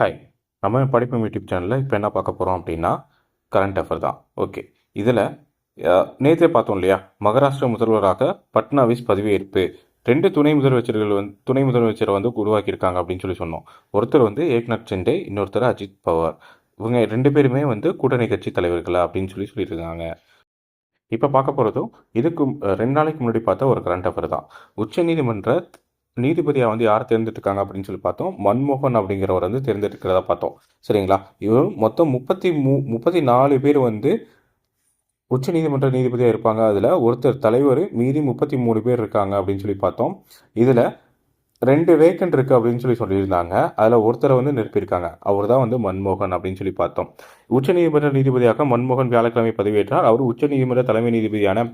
Hi நம்ம படிப்பு YouTube சேனலில் இப்போ என்ன பார்க்க போகிறோம் அப்படின்னா கரண்ட் அஃபேர் தான். ஓகே இதில் நேற்றே பார்த்தோம் இல்லையா? மகாராஷ்டிரா முதல்வராக பட்னாவிஸ் பதவியேற்பு. ரெண்டு துணை முதலமைச்சர்கள் வந்து துணை முதலமைச்சரை வந்து உருவாக்கியிருக்காங்க அப்படின்னு சொல்லி சொன்னோம். ஒருத்தர் வந்து ஏக்நாத் சிண்டே இன்னொருத்தர் அஜித் பவார். இவங்க ரெண்டு பேருமே வந்து கூட்டணி கட்சி தலைவர்களா அப்படின்னு சொல்லி சொல்லியிருக்காங்க. இப்போ பார்க்க போகிறதும் இதுக்கு ரெண்டு நாளைக்கு முன்னாடி பார்த்தா ஒரு கரண்ட் அஃபேர் தான். உச்சநீதிமன்ற நீதிபதியாக வந்து யார் தேர்ந்தெடுக்காங்க அப்படின்னு சொல்லி பார்த்தோம். மன்மோகன் அப்படிங்கிறவர் வந்து தேர்ந்தெடுக்கிறதா பார்த்தோம். சரிங்களா? இவர் மொத்தம் முப்பத்தி மூ முப்பத்தி நாலு பேர் வந்து உச்ச நீதிமன்ற நீதிபதியாக இருப்பாங்க. அதில் ஒருத்தர் தலைவர் மீதி முப்பத்தி மூணு பேர் இருக்காங்க அப்படின்னு சொல்லி பார்த்தோம். இதில் ரெண்டு வேக்கன்ட் இருக்குது அப்படின்னு சொல்லி சொல்லியிருந்தாங்க. அதில் ஒருத்தரை வந்து நிரப்பியிருக்காங்க. அவர் தான் வந்து மன்மோகன் அப்படின்னு சொல்லி பார்த்தோம். உச்ச நீதிமன்ற நீதிபதியாக மன்மோகன் வியாழக்கிழமை பதவியேற்றார். அவர் உச்ச நீதிமன்ற தலைமை நீதிபதியான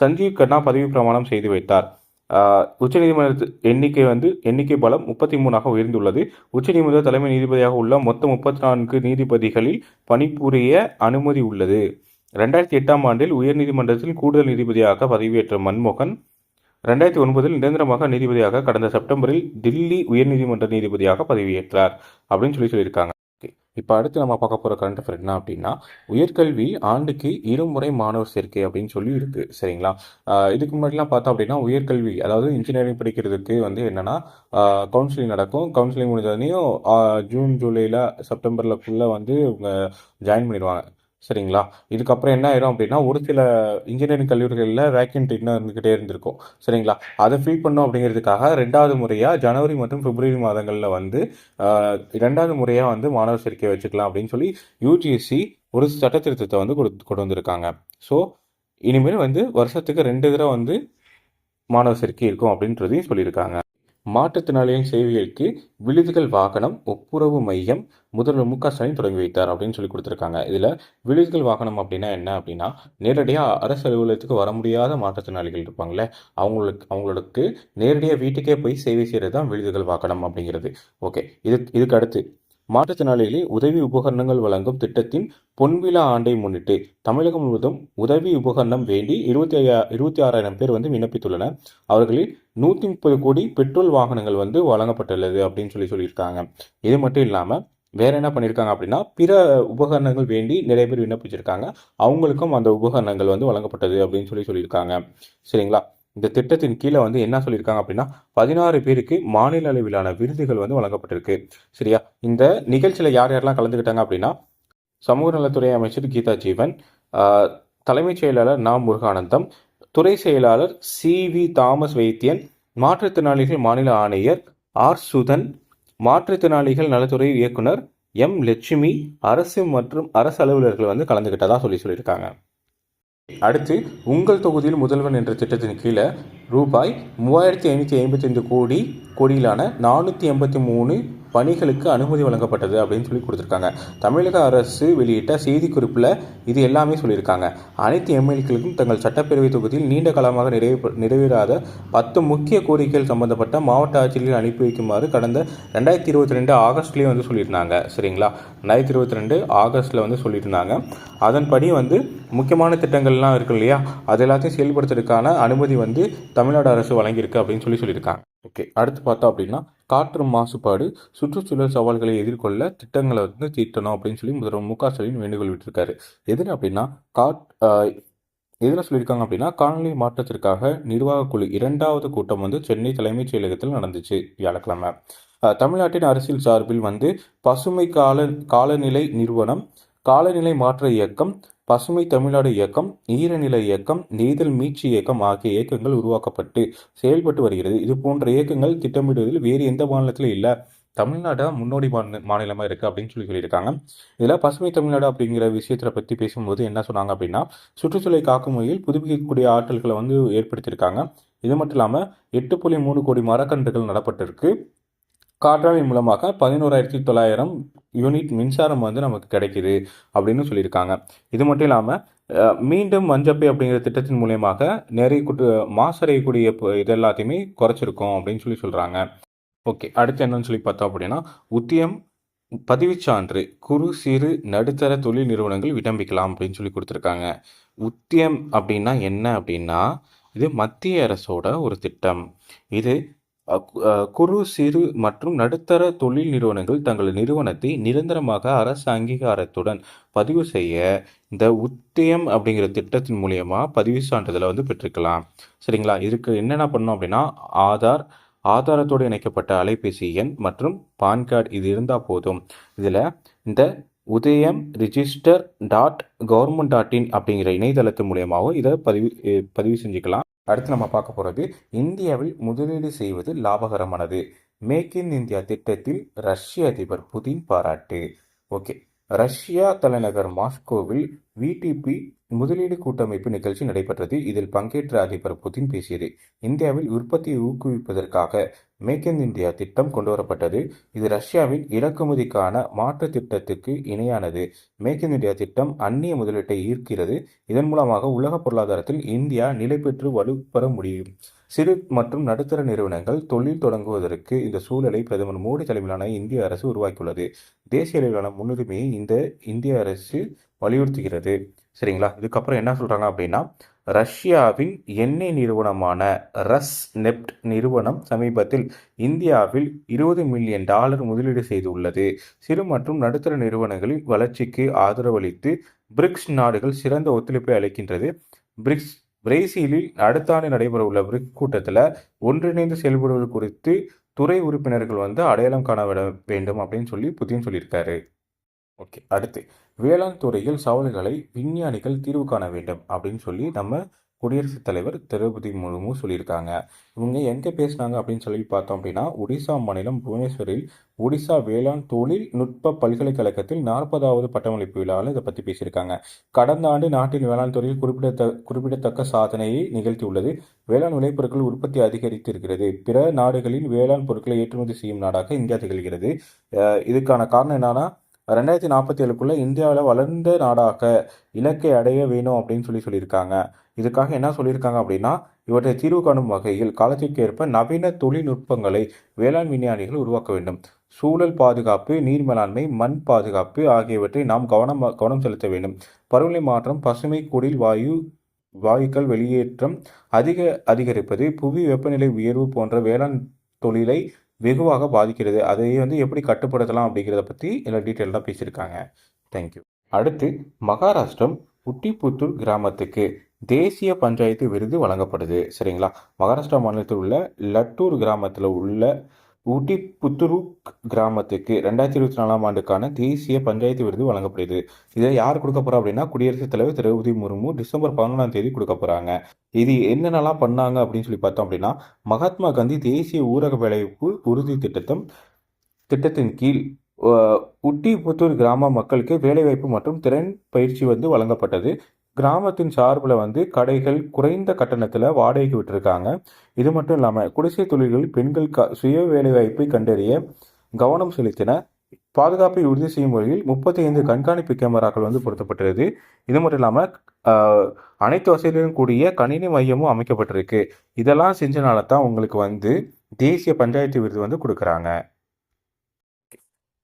சஞ்சீவ் கண்ணா பதவி பிரமாணம் செய்து வைத்தார். உச்சநீதிமன்ற எண்ணிக்கை வந்து எண்ணிக்கை பலம் முப்பத்தி மூணாக உயர்ந்துள்ளது. உச்சநீதிமன்ற தலைமை நீதிபதியாக உள்ள மொத்தம் முப்பத்தி நான்கு நீதிபதிகளில் பணிபுரிய அனுமதி உள்ளது. ரெண்டாயிரத்தி எட்டாம் ஆண்டில் உயர்நீதிமன்றத்தில் கூடுதல் நீதிபதியாக பதவியேற்ற மன்மோகன் ரெண்டாயிரத்தி ஒன்பதில் நிரந்தரமாக நீதிபதியாக கடந்த செப்டம்பரில் தில்லி உயர்நீதிமன்ற நீதிபதியாக பதவியேற்றார் அப்படின்னு சொல்லி சொல்லியிருக்காங்க. இப்போ அடுத்து நம்ம பார்க்க போகிற கரண்ட் அஃபேர் என்ன அப்படின்னா உயர்கல்வி ஆண்டுக்கு இருமுறை மாணவர் சேர்க்கை அப்படின்னு சொல்லி இருக்கு சரிங்களா இதுக்கு முன்னாடிலாம் பார்த்தோம் அப்படின்னா உயர்கல்வி அதாவது இன்ஜினியரிங் படிக்கிறதுக்கு வந்து என்னன்னா கவுன்சிலிங் நடக்கும். கவுன்சிலிங் முடிஞ்சதையும் ஜூன் ஜூலையில் செப்டம்பரில் ஃபுல்லாக வந்து இவங்க ஜாயின் பண்ணிடுவாங்க. சரிங்களா? இதுக்கப்புறம் என்ன ஆயிரும் அப்படின்னா ஒரு சில இன்ஜினியரிங் கல்லூரிகளில் வேக்கண்ட் இன்னும் இருந்துக்கிட்டே இருந்திருக்கும். சரிங்களா? அதை ஃபில் பண்ணோம் அப்படிங்கிறதுக்காக ரெண்டாவது முறையாக ஜனவரி மற்றும் பிப்ரவரி மாதங்களில் வந்து ரெண்டாவது முறையாக வந்து மாணவர் சேர்க்கை வச்சுக்கலாம் அப்படின்னு சொல்லி யூஜிஎஸ்சி ஒரு சட்ட திருத்தத்தை வந்து கொடு கொண்டு வந்திருக்காங்க. ஸோ இனிமேல் வந்து வருஷத்துக்கு ரெண்டு தடவை வந்து மாணவர் சேர்க்கை இருக்கும் அப்படின்றதையும் சொல்லியிருக்காங்க. மாற்றுத்திறனாளிகள் சேவைகளுக்கு விழுதுகள் வாகனம் ஒப்புரவு மையம் முதல்வர் மு க ஸ்டாலின் தொடங்கி வைத்தார் அப்படின்னு சொல்லி கொடுத்துருக்காங்க. இதில் விழுதுகள் வாகனம் அப்படின்னா என்ன அப்படின்னா நேரடியாக அரசு அலுவலகத்துக்கு வர முடியாத மாற்றுத்திறனாளிகள் இருப்பாங்களே அவங்களுக்கு அவங்களுக்கு நேரடியாக வீட்டுக்கே போய் சேவை செய்கிறது தான் விழுதுகள் வாகனம் அப்படிங்கிறது. ஓகே இது இதுக்கு அடுத்து மாற்றுத்திறனாளிகளின் உதவி உபகரணங்கள் வழங்கும் திட்டத்தின் பொன்விழா ஆண்டை முன்னிட்டு தமிழகம் முழுவதும் உதவி உபகரணம் வேண்டி இருபத்தி ஐயா இருபத்தி ஆறாயிரம் பேர் வந்து விண்ணப்பித்துள்ளனர். அவர்களில் நூற்றி முப்பது கோடி பெட்ரோல் வாகனங்கள் வந்து வழங்கப்பட்டுள்ளது அப்படின்னு சொல்லி சொல்லியிருக்காங்க. இது மட்டும் இல்லாமல் வேற என்ன பண்ணியிருக்காங்க அப்படின்னா பிற உபகரணங்கள் வேண்டி நிறைய பேர் விண்ணப்பிச்சிருக்காங்க. அவங்களுக்கும் அந்த உபகரணங்கள் வந்து வழங்கப்பட்டது அப்படின்னு சொல்லி சொல்லியிருக்காங்க. சரிங்களா? இந்த திட்டத்தின் கீழே வந்து என்ன சொல்லியிருக்காங்க அப்படின்னா பதினாறு பேருக்கு மாநில அளவிலான விருதுகள் வந்து வழங்கப்பட்டிருக்கு. சரியா? இந்த நிகழ்ச்சியில் யார் யாரெல்லாம் கலந்துக்கிட்டாங்க அப்படின்னா சமூக நலத்துறை அமைச்சர் கீதா ஜீவன் தலைமைச் செயலாளர் நா. முருகானந்தம் துறை செயலாளர் சி. வி. தாமஸ் வைத்தியன் மாற்றுத்திறனாளிகள் மாநில ஆணையர் ஆர். சுதன் மாற்றுத்திறனாளிகள் நலத்துறை இயக்குனர் எம். லட்சுமி அரசு மற்றும் அரசு அலுவலர்கள் வந்து கலந்துக்கிட்டதா சொல்லி சொல்லியிருக்காங்க. அடுத்து உங்கள் தொகுதியில் முதல்வன் என்ற திட்டத்தின் கீழே ரூபாய் மூவாயிரத்தி ஐநூற்றி ஐம்பத்தைந்து கோடி கோடியிலான நானூற்றி எண்பத்தி மூணு பணிகளுக்கு அனுமதி வழங்கப்பட்டது அப்படின்னு சொல்லி கொடுத்துருக்காங்க. தமிழக அரசு வெளியிட்ட செய்திக்குறிப்பில் இது எல்லாமே சொல்லியிருக்காங்க. அனைத்து எம்எல்ஏக்களுக்கும் தங்கள் சட்டப்பேரவை தொகுதியில் நீண்ட காலமாக நிறைவே நிறைவேறாத பத்து முக்கிய கோரிக்கைகள் சம்பந்தப்பட்ட மாவட்ட ஆட்சியர்கள் அனுப்பி வைக்குமாறு கடந்த ரெண்டாயிரத்தி இருபத்தி ரெண்டு ஆகஸ்ட்லேயே வந்து சொல்லியிருந்தாங்க. சரிங்களா? ரெண்டாயிரத்தி இருபத்தி ரெண்டு ஆகஸ்ட்டில் வந்து சொல்லியிருந்தாங்க. அதன்படி வந்து முக்கியமான திட்டங்கள்லாம் இருக்கு இல்லையா? அது எல்லாத்தையும் செயல்படுத்துறதுக்கான அனுமதி வந்து தமிழ்நாடு அரசு வழங்கியிருக்கு அப்படின்னு சொல்லி சொல்லியிருக்காங்க. ஓகே அடுத்து பார்த்தோம் அப்படின்னா காற்று மாசுபாடு சுற்றுச்சூழல் சவால்களை எதிர்கொள்ள திட்டங்களை வந்து தீட்டணும் அப்படின்னு சொல்லி முதல்வர் மு க ஸ்டாலின் வேண்டுகோள் விட்டிருக்காரு. எதிர அப்படின்னா காட் எதில் சொல்லியிருக்காங்க அப்படின்னா காலநிலை மாற்றத்திற்காக நிர்வாக குழு இரண்டாவது கூட்டம் வந்து சென்னை தலைமைச் செயலகத்தில் நடந்துச்சு. வியாழக்கிழமை. தமிழ்நாட்டின் அரசியல் சார்பில் வந்து பசுமை கால காலநிலை நிறுவனம் காலநிலை மாற்ற இயக்கம் பசுமை தமிழ்நாடு இயக்கம் ஈரநிலை இயக்கம் நெய்தல் மீட்சி இயக்கம் ஆகிய இயக்கங்கள் உருவாக்கப்பட்டு செயல்பட்டு வருகிறது. இது போன்ற இயக்கங்கள் திட்டமிடுவதில் வேறு எந்த மாநிலத்திலும் இல்லை. தமிழ்நாடு முன்னோடி மாநில மாநிலமாக இருக்குது அப்படின்னு சொல்லி சொல்லியிருக்காங்க. இதில் பசுமை தமிழ்நாடு அப்படிங்கிற விஷயத்தை பற்றி பேசும்போது என்ன சொன்னாங்க அப்படின்னா சுற்றுச்சூழலை காக்கும் வகையில் புதுப்பிக்கக்கூடிய ஆற்றல்களை வந்து ஏற்படுத்தியிருக்காங்க. இது மட்டும் இல்லாமல் எட்டு புள்ளி மூணு கோடி மரக்கன்றுகள் நடப்பட்டிருக்கு. காற்றாலை மூலமாக பதினோராயிரத்தி தொள்ளாயிரம் யூனிட் மின்சாரம் வந்து நமக்கு கிடைக்குது அப்படின்னு சொல்லியிருக்காங்க. இது மட்டும் இல்லாமல் மீண்டும் மஞ்சப்பை அப்படிங்கிற திட்டத்தின் மூலியமாக நிறைய குட்டு மாசடையக்கூடிய ப- இது எல்லாத்தையுமே குறைச்சிருக்கோம் அப்படின்னு சொல்லி சொல்கிறாங்க ஓகே அடுத்து என்னன்னு சொல்லி பார்த்தோம் அப்படின்னா உத்தியம் பதிவுச் சான்று குறு சிறு நடுத்தர தொழில் நிறுவனங்கள் விண்ணப்பிக்கலாம் அப்படின்னு சொல்லி கொடுத்துருக்காங்க. உத்தியம் அப்படின்னா என்ன அப்படின்னா இது மத்திய அரசோட ஒரு திட்டம். இது குறு சிறு மற்றும் நடுத்தர தொழில் நிறுவனங்கள் தங்கள் நிறுவனத்தை நிரந்தரமாக அரசு அங்கீகாரத்துடன் பதிவு செய்ய இந்த உத்தியம் அப்படிங்கிற திட்டத்தின் மூலியமா பதிவு சான்றிதழை வந்து பெற்றுக்கலாம் சரிங்களா? இதுக்கு என்னென்ன பண்ணணும் அப்படின்னா ஆதார் ஆதாரத்தோடு இணைக்கப்பட்ட அலைபேசி எண் மற்றும் பான் கார்டு இது இருந்தால் போதும். இதில் இந்த Udyam register dot government dot in அப்படிங்கிற இணையதளத்து மூலியமாகவும் இதை பதிவு பதிவு செஞ்சுக்கலாம். அடுத்து நம்ம பார்க்க போகிறது இந்தியாவில் முதலீடு செய்வது லாபகரமானது. மேக் இன் இந்தியா திட்டத்தில் ரஷ்ய அதிபர் புதின் பாராட்டு. ஓகே ரஷ்யா தலைநகர் மாஸ்கோவில் விடிபி முதலீடு கூட்டமைப்பு நிகழ்ச்சி நடைபெற்றது. இதில் பங்கேற்ற அதிபர் புதின் பேசியது இந்தியாவில் உற்பத்தியை ஊக்குவிப்பதற்காக மேக் இன் இந்தியா திட்டம் கொண்டுவரப்பட்டது. இது ரஷ்யாவின் இறக்குமதிக்கான மாற்று திட்டத்துக்கு இணையானது. மேக் இன் இந்தியா திட்டம் அந்நிய முதலீட்டை ஈர்க்கிறது. இதன் மூலமாக உலக பொருளாதாரத்தில் இந்தியா நிலை பெற்று வலுப்பெற முடியும். சிறு மற்றும் நடுத்தர நிறுவனங்கள் தொழில் தொடங்குவதற்கு இந்த சூழலை பிரதமர் மோடி தலைமையிலான இந்திய அரசு உருவாக்கியுள்ளது. தேசிய அளவிலான முன்னுரிமையை இந்த இந்திய அரசு வலியுறுத்துகிறது. சரிங்களா? இதுக்கப்புறம் என்ன சொல்கிறாங்க அப்படின்னா ரஷ்யாவின் எண்ணெய் நிறுவனமான ரஸ் நெப்ட் நிறுவனம் சமீபத்தில் இந்தியாவில் இருபது மில்லியன் டாலர் முதலீடு செய்துள்ளது. சிறு மற்றும் நடுத்தர நிறுவனங்களின் வளர்ச்சிக்கு ஆதரவளித்து பிரிக்ஸ் நாடுகள் சிறந்த ஒத்துழைப்பை அளிக்கின்றது. பிரிக்ஸ் பிரேசிலில் அடுத்த ஆண்டு நடைபெறவுள்ள பிரிக்ஸ் கூட்டத்தில் ஒன்றிணைந்து செயல்படுவது குறித்து துறை உறுப்பினர்கள் வந்து அடையாளம் காணவிட வேண்டும் அப்படின்னு சொல்லி புதின் சொல்லியிருக்காரு. ஓகே அடுத்து. வேளாண் துறையில் சவால்களை விஞ்ஞானிகள் தீர்வு காண வேண்டும் அப்படின்னு சொல்லி நம்ம குடியரசுத் தலைவர் திரௌபதி முர்மு சொல்லியிருக்காங்க. இவங்க எங்கே பேசினாங்க அப்படின்னு சொல்லி பார்த்தோம் அப்படின்னா ஒடிசா மாநிலம் புவனேஸ்வரில் ஒடிசா வேளாண் தொழில்நுட்ப பல்கலைக்கழகத்தில் நாற்பதாவது பட்டமளிப்பு விழாவில் இதை பற்றி பேசியிருக்காங்க. கடந்த ஆண்டு நாட்டின் வேளாண் துறையில் குறிப்பிடத்த குறிப்பிடத்தக்க சாதனையை நிகழ்த்தியுள்ளது. வேளாண் விளைபொருட்கள் உற்பத்தி அதிகரித்து இருக்கிறது பிற நாடுகளின் வேளாண் பொருட்களை ஏற்றுமதி செய்யும் நாடாக இந்தியா திகழ்கிறது. இதுக்கான காரணம் என்னன்னா ரெண்டாயிரத்தி நாற்பத்தி ஏழுக்குள்ளே இந்தியாவில் வளர்ந்த நாடாக இலக்கை அடைய வேணும் அப்படின்னு சொல்லி சொல்லியிருக்காங்க. இதுக்காக என்ன சொல்லியிருக்காங்க அப்படின்னா இவற்றை தீர்வு காணும் வகையில் காலத்திற்கு ஏற்ப நவீன தொழில்நுட்பங்களை வேளாண் விஞ்ஞானிகள் உருவாக்க வேண்டும். சூழல் பாதுகாப்பு நீர் மேலாண்மை மண் பாதுகாப்பு ஆகியவற்றை நாம் கவனம் கவனம் செலுத்த வேண்டும். பருவநிலை மாற்றம் பசுமை குடில் வாயு வாயுக்கள் வெளியேற்றம் அதிக அதிகரிப்பது புவி வெப்பநிலை உயர்வு போன்ற வேளாண் தொழிலை வெகுவாக பாதிக்கிறது. அதை வந்து எப்படி கட்டுப்படுத்தலாம் அப்படிங்கிறத பற்றி எல்லாம் டீட்டெயிலாக பேசியிருக்காங்க. தேங்க்யூ அடுத்து மகாராஷ்டிரம் உட்டிபுத்தூர் கிராமத்துக்கு தேசிய பஞ்சாயத்து விருது வழங்கப்படுது. சரிங்களா? மகாராஷ்டிரா மாநிலத்தில் உள்ள லட்டூர் கிராமத்தில் உள்ள ஊட்டி புத்துருக் கிராமத்துக்கு ரெண்டாயிரத்தி இருபத்தி நாலாம் ஆண்டுக்கான தேசிய பஞ்சாயத்து விருது வழங்கப்படுது. இதை யார் கொடுக்க போறா அப்படின்னா குடியரசுத் தலைவர் திரௌபதி முர்மு டிசம்பர் பதினொன்றாம் தேதி கொடுக்க போறாங்க. இது என்னென்னலாம் பண்ணாங்க அப்படின்னு சொல்லி பார்த்தோம் அப்படின்னா மகாத்மா காந்தி தேசிய ஊரக வேலைவாய்ப்பு உறுதி திட்டத்தம் திட்டத்தின் கீழ் உட்டி புத்தூர் கிராம மக்களுக்கு வேலைவாய்ப்பு மற்றும் திறன் பயிற்சி வந்து வழங்கப்பட்டது. கிராமத்தின் சார்பில் வந்து கடைகள் குறைந்த கட்டணத்தில் வாடகைக்கு விட்டுருக்காங்க. இது மட்டும் இல்லாமல் குடிசை தொழில்களில் பெண்கள் க சுய வேலைவாய்ப்பை கண்டறிய கவனம் செலுத்தின பாதுகாப்பை உறுதி செய்யும் வகையில் முப்பத்தி ஐந்து கண்காணிப்பு கேமராக்கள் வந்து பொருத்தப்பட்டிருக்கு. இது மட்டும் இல்லாமல் அனைத்து வசதிகளும் கூடிய கணினி மையமும் அமைக்கப்பட்டிருக்கு. இதெல்லாம் செஞ்சனால தான் உங்களுக்கு வந்து தேசிய பஞ்சாயத்து விருது வந்து கொடுக்குறாங்க.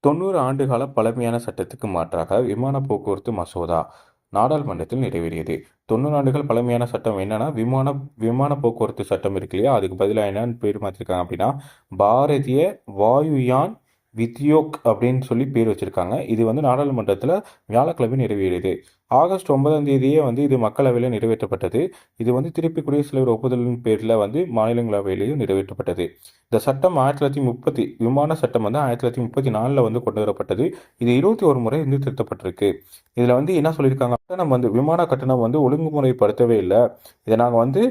தொண்ணூறு ஆண்டுகால பழமையான சட்டத்துக்கு மாற்றாக விமான போக்குவரத்து மசோதா. நாடாளுமன்றத்தில் நிறைவேறியது. தொண்ணூறு ஆண்டுகள் பழமையான சட்டம் என்னன்னா விமான விமான போக்குவரத்து சட்டம் இருக்கு இல்லையா? அதுக்கு பதிலாக என்னன்னு பேர் மாற்றிருக்காங்க அப்படின்னா பாரதிய வாயுயான் வித்யோக் அப்படின்னு சொல்லி பேர் வச்சிருக்காங்க. இது வந்து நாடாளுமன்றத்தில் வியாழக்கிழமை நிறைவேறியது. ஆகஸ்ட் ஒன்பதாம் தேதியே வந்து இது மக்களவையில் நிறைவேற்றப்பட்டது. இது வந்து திருப்பி குடியரசுத் தலைவர் ஒப்புதலின் பேரில் வந்து மாநிலங்களவையிலேயும் நிறைவேற்றப்பட்டது. இந்த சட்டம் ஆயிரத்தி தொள்ளாயிரத்தி முப்பத்தி விமான சட்டம் வந்து ஆயிரத்தி தொள்ளாயிரத்தி முப்பத்தி நாலில் வந்து கொண்டு வரப்பட்டது. இது இருபத்தி ஒரு முறை வந்து திருத்தப்பட்டிருக்கு. இதில் வந்து என்ன சொல்லியிருக்காங்க கட்டணம் வந்து விமான கட்டணம் வந்து ஒழுங்குமுறைப்படுத்தவே இல்லை. இதை நாங்கள் வந்து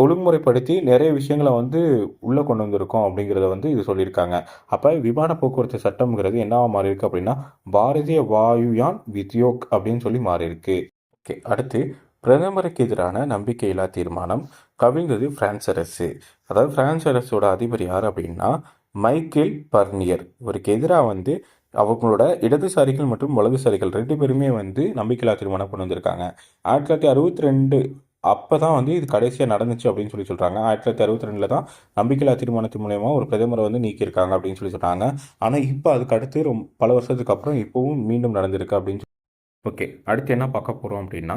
ஒழுங்குமுறைப்படுத்தி நிறைய விஷயங்களை வந்து உள்ளே கொண்டு வந்திருக்கோம் அப்படிங்கிறத வந்து இது சொல்லியிருக்காங்க. அப்போ விமான போக்குவரத்து சட்டம்ங்கிறது என்னவா மாறி இருக்கு அப்படின்னா பாரதிய வாயுயான் வித்யோக் அப்படின்னு சொல்லி மாறி இருக்கு. ஓகே அடுத்து பிரதமருக்கு எதிரான நம்பிக்கையில்லா தீர்மானம் கவிழ்ந்தது பிரான்ஸ் அரசு. அதாவது பிரான்ஸ் அரசோட அதிபர் யார் அப்படின்னா மைக்கேல் பர்னியர். இவருக்கு எதிராக வந்து அவங்களோட இடதுசாரிகள் மற்றும் வலதுசாரிகள் ரெண்டு பேருமே வந்து நம்பிக்கையில்லா தீர்மானம் கொண்டு வந்திருக்காங்க. ஆயிரத்தி தொள்ளாயிரத்தி அறுபத்தி ரெண்டு அப்போ தான் வந்து இது கடைசியாக நடந்துச்சு அப்படின்னு சொல்லி சொல்கிறாங்க ஆயிரத்தி தொள்ளாயிரத்தி அறுபத்தி ரெண்டில் தான் நம்பிக்கையில்லா தீர்மானத்தின் மூலயமா ஒரு பிரதமரை வந்து நீக்கியிருக்காங்க அப்படின்னு சொல்லி சொல்கிறாங்க ஆனால் இப்போ அதுக்கு அடுத்து ரொம்ப பல வருஷத்துக்கு அப்புறம் இப்போவும் மீண்டும் நடந்திருக்கு அப்படின்னு சொல்லி ஓகே அடுத்து என்ன பார்க்க போகிறோம் அப்படின்னா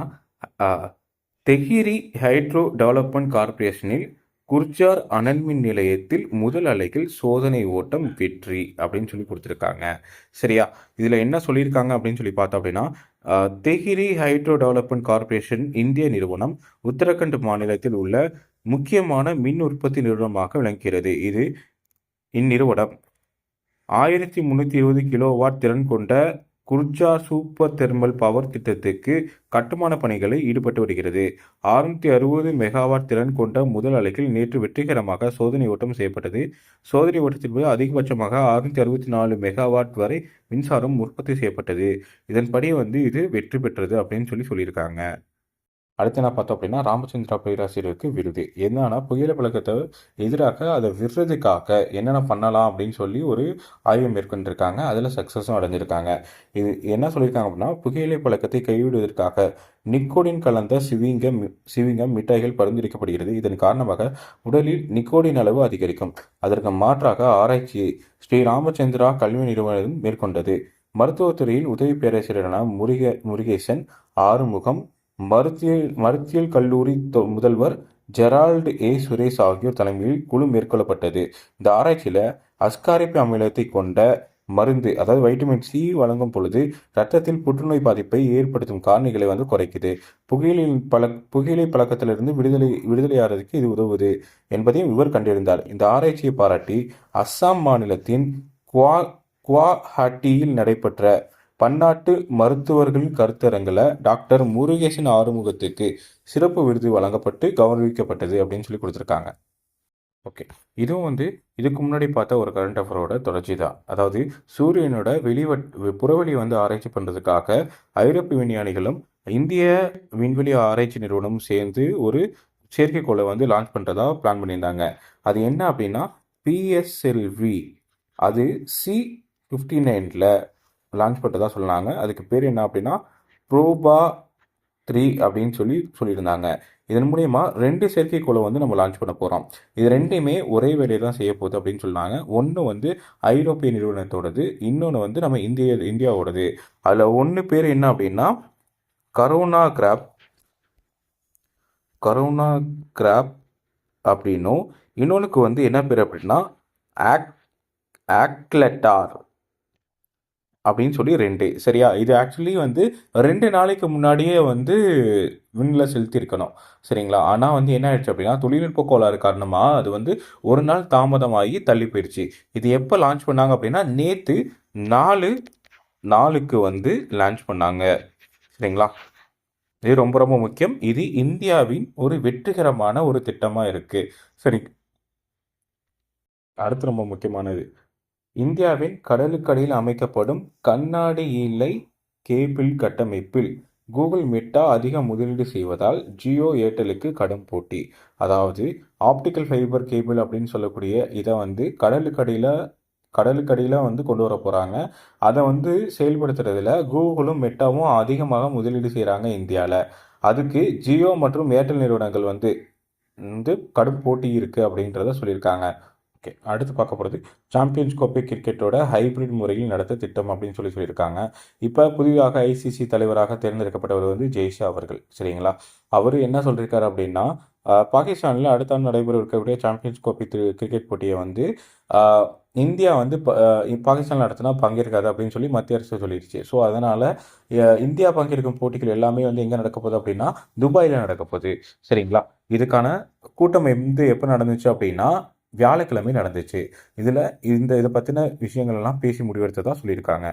தெஹிரி ஹைட்ரோ டெவலப்மெண்ட் கார்பரேஷனில் குர்ஜார் அனல்மின் நிலையத்தில் முதல் அலைகள் சோதனை ஓட்டம் வெற்றி அப்படின்னு சொல்லி கொடுத்துருக்காங்க. சரியா? இதில் என்ன சொல்லியிருக்காங்க அப்படின்னு சொல்லி பார்த்தோம் அப்படின்னா தெஹிரி ஹைட்ரோ டெவலப்மெண்ட் கார்பரேஷன் இந்திய நிறுவனம் உத்தரகண்ட் மாநிலத்தில் உள்ள முக்கியமான மின் உற்பத்தி நிறுவனமாக விளங்குகிறது. இது இந்நிறுவனம். ஆயிரத்தி முந்நூற்றி இருபது கிலோவாட் திறன் கொண்ட குர்ஜா சூப்பர் தெர்மல் பவர் திட்டத்துக்கு கட்டுமான பணிகளை ஈடுபட்டு வருகிறது. அறுநூற்றி அறுபது மெகாவாட் திறன் கொண்ட முதல் அலைகள் நேற்று வெற்றிகரமாக சோதனை ஓட்டம் செய்யப்பட்டது. சோதனை ஓட்டத்தின் போது அதிகபட்சமாக அறுநூற்றி அறுபத்தி நாலு மெகாவாட் வரை மின்சாரம் உற்பத்தி செய்யப்பட்டது. இதன்படி வந்து இது வெற்றி பெற்றது அப்படின்னு சொல்லி சொல்லியிருக்காங்க. அடுத்து என்ன பார்த்தோம் அப்படின்னா ராமச்சந்திரா பேராசிரியருக்கு விருது. என்னன்னா புயல பழக்கத்தை எதிராக அதை விடுறதுக்காக என்னென்ன பண்ணலாம் அப்படின்னு சொல்லி ஒரு ஆய்வு மேற்கொண்டிருக்காங்க. அதில் சக்ஸஸும் அடைஞ்சிருக்காங்க. இது என்ன சொல்லியிருக்காங்க அப்படின்னா புகையிலை பழக்கத்தை கைவிடுவதற்காக நிக்கோடின் கலந்த சிவிங்க சிவிங்கம் மிட்டாய்கள் பரிந்துரைக்கப்படுகிறது. இதன் காரணமாக உடலில் நிக்கோடின் அளவு அதிகரிக்கும். அதற்கு மாற்றாக ஆராய்ச்சி ஸ்ரீ ராமச்சந்திரா கல்வி நிறுவனம் மேற்கொண்டது. மருத்துவத்துறையில் உதவி பேராசிரியரான முருக முருகேசன் ஆறுமுகம் மருத்தியல் மருத்தியல் கல்லூரி தொ- முதல்வர் ஜெரால்டு ஏ. சுரேஷ் ஆகியோர் தலைமையில் குழு மேற்கொள்ளப்பட்டது. இந்த ஆராய்ச்சியில் அஸ்காரிப்பு அமிலத்தை கொண்ட மருந்து அதாவது வைட்டமின் சி வழங்கும் பொழுது ரத்தத்தில் புற்றுநோய் பாதிப்பை ஏற்படுத்தும் காரணிகளை வந்து குறைக்குது. புகையிலின் பழ புகையிலை பழக்கத்திலிருந்து விடுதலை விடுதலையாகிறதுக்கு இது உதவுது என்பதையும் இவர் கண்டிருந்தார். இந்த ஆராய்ச்சியை பாராட்டி அஸ்ஸாம் மாநிலத்தின் குவா குவாஹாட்டியில் நடைபெற்ற பன்னாட்டு மருத்துவர்கள் கருத்தரங்கில் டாக்டர் முருகேசன் ஆறுமுகத்துக்கு சிறப்பு விருது வழங்கப்பட்டு கௌரவிக்கப்பட்டது அப்படின்னு சொல்லி கொடுத்துருக்காங்க. ஓகே. இதுவும் வந்து இதுக்கு முன்னாடி பார்த்த ஒரு கரண்ட் அஃபரோட தொடர்ச்சி தான். அதாவது சூரியனோட வெளிவட் புறவெளி வந்து ஆராய்ச்சி பண்ணுறதுக்காக ஐரோப்பிய விஞ்ஞானிகளும் இந்திய விண்வெளி ஆராய்ச்சி நிறுவனமும் சேர்ந்து ஒரு செயற்கைக்கோளை வந்து லான்ச் பண்ணுறதா பிளான் பண்ணியிருந்தாங்க. அது என்ன அப்படின்னா பிஎஸ்எல்வி அது சி ஃபிஃப்டி நைனில் லான்ச் பண்ணுறதா சொன்னாங்க. அதுக்கு பேர் என்ன அப்படின்னா ப்ரோபா த்ரீ அப்படின்னு சொல்லி சொல்லியிருந்தாங்க. இதன் மூலயமா ரெண்டு செயற்கைக்கோளை வந்து நம்ம லான்ச் பண்ண போகிறோம் இது ரெண்டையுமே ஒரே வேலையை தான் செய்ய போகுது அப்படின்னு சொன்னாங்க. ஒன்று வந்து ஐரோப்பிய நிறுவனத்தோடது இன்னொன்று வந்து நம்ம இந்திய இந்தியாவோடது. அதில் ஒன்று பேர் என்ன அப்படின்னா கரோனா கிராப் கரோனா கிராப் அப்படின்னும். இன்னொன்றுக்கு வந்து என்ன பேர் அப்படின்னா ஆக் ஆக்லெட்டார் அப்படின்னு சொல்லி ரெண்டு. சரியா? இது ஆக்சுவலி வந்து ரெண்டு நாளைக்கு முன்னாடியே வந்து விண்ணில் செலுத்தியிருக்கணும். சரிங்களா? ஆனால் வந்து என்ன ஆயிடுச்சு அப்படின்னா தொழில்நுட்ப கோளாறு காரணமாக அது வந்து ஒரு நாள் தாமதமாகி தள்ளி போயிடுச்சு இது எப்போ லான்ச் பண்ணாங்க அப்படின்னா நேற்று நாலு நாளுக்கு வந்து லான்ச் பண்ணாங்க. சரிங்களா? இது ரொம்ப ரொம்ப முக்கியம். இது இந்தியாவின் ஒரு வெற்றிகரமான ஒரு திட்டமாக இருக்குது சரி. அடுத்து ரொம்ப முக்கியமானது. இந்தியாவின் கடலுக்கடியில் அமைக்கப்படும் கண்ணாடி இழை கேபிள் கட்டமைப்பில் கூகுள் மெட்டா அதிக முதலீடு செய்வதால் ஜியோ ஏர்டெலுக்கு கடும் போட்டி. அதாவது ஆப்டிக்கல் ஃபைபர் கேபிள் அப்படின்னு சொல்லக்கூடிய இதை வந்து கடலுக்கடியில் கடலுக்கடியில் வந்து கொண்டு வர போகிறாங்க அதை வந்து செயல்படுத்துறதுல கூகுளும் மெட்டாவும் அதிகமாக முதலீடு செய்கிறாங்க இந்தியாவில் அதுக்கு ஜியோ மற்றும் ஏர்டெல் நிறுவனங்கள் வந்து வந்து கடும் போட்டி இருக்குது அப்படின்றத சொல்லியிருக்காங்க. ஓகே அடுத்து பார்க்க போகிறது சாம்பியன்ஸ் கோப்பை கிரிக்கெட்டோட ஹைபிரிட் முறையில் நடத்த திட்டம் அப்படின்னு சொல்லி சொல்லியிருக்காங்க. இப்போ புதிதாக ஐசிசி தலைவராக தேர்ந்தெடுக்கப்பட்டவர் வந்து ஜெய்ஷா அவர்கள் சரிங்களா? அவர் என்ன சொல்லியிருக்காரு அப்படின்னா பாகிஸ்தானில் அடுத்த ஆண்டு நடைபெற இருக்கக்கூடிய சாம்பியன்ஸ் கோப்பை திரு- கிரிக்கெட் போட்டியை வந்து இந்தியா வந்து பாகிஸ்தான் நடத்தினா பங்கேற்காது அப்படின்னு சொல்லி மத்திய அரசு சொல்லிடுச்சு ஸோ அதனால் இந்தியா பங்கேற்கும் போட்டிகள் எல்லாமே வந்து எங்கே நடக்க போகுது அப்படின்னா துபாயில் நடக்க போகுது சரிங்களா? இதுக்கான கூட்டம் வந்து எப்போ நடந்துச்சு அப்படின்னா வியாழக்கிழமை நடந்துச்சு. இதில் இந்த இதை பற்றின விஷயங்கள் எல்லாம் பேசி முடிவெடுத்ததாக சொல்லியிருக்காங்க.